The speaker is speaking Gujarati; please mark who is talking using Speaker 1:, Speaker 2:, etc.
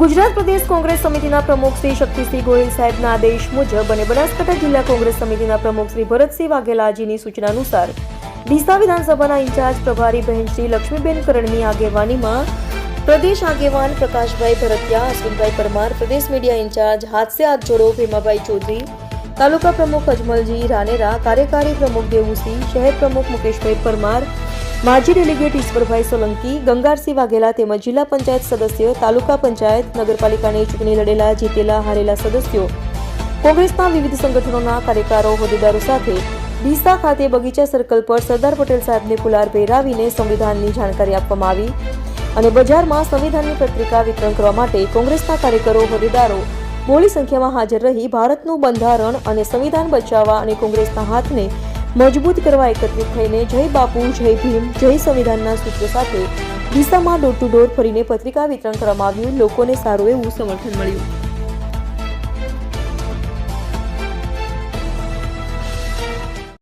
Speaker 1: ગુજરાત પ્રદેશ કોંગ્રેસ સમિતિના પ્રમુખ શ્રી શક્તિસિંહ ગોહિલ સાહેબના આદેશ મુજબ અને બનાસકાંઠા જિલ્લા કોંગ્રેસ સમિતિના પ્રમુખ શ્રી ભરતસિંહ વાઘેલાજીની સૂચના અનુસાર, ડીસા વિધાનસભાના ઇન્ચાર્જ પ્રભારી બહેન શ્રી લક્ષ્મીબેન કરણની આગેવાનીમાં પ્રદેશ આગેવાન પ્રકાશભાઈ ભરતિયા અશ્વિનભાઈ પરમાર, પ્રદેશ મીડિયા ઇન્ચાર્જ હાથસે હાથ જોડો ભીમાભાઈ ચૌધરી, તાલુકા પ્રમુખ અજમલજી રાનેરા, કાર્યકારી પ્રમુખ દેવુસિંહ, શહેર પ્રમુખ મુકેશભાઈ પરમાર માજી ડેલિગેટ ઈશ્વરભાઈ સોલંકી ગંગારસિંહ વાઘેલા તેમજ જિલ્લા પંચાયત સદસ્ય તાલુકા પંચાયત નગરપાલિકાની ચૂંટણી લડેલા જીતેલા હારેલા સદસ્યો કોંગ્રેસના વિવિધ સંગઠનોના કાર્યકરો હોદ્દેદારો સાથે ડીસા ખાતે બગીચા સર્કલ પર સરદાર પટેલ સાહેબને ફુલાર પહેરાવીને સંવિધાનની જાણકારી આપવામાં આવી અને બજારમાં સંવિધાનની પત્રિકા વિતરણ કરવા માટે કોંગ્રેસના કાર્યકરો હોદ્દેદારો મોડી સંખ્યામાં હાજર રહી ભારતનું બંધારણ અને સંવિધાન બચાવવા અને કોંગ્રેસના હાથને મજબૂત કરવા એકત્રિત થઈને જય બાપુ, જય ભીમ, જય સંવિધાનના સૂત્રો સાથે ડીસામાં ડોર ટુ ડોર ફરીને પત્રિકા વિતરણ કરવામાં આવ્યું. લોકોને સારું એવું સમર્થન મળ્યું.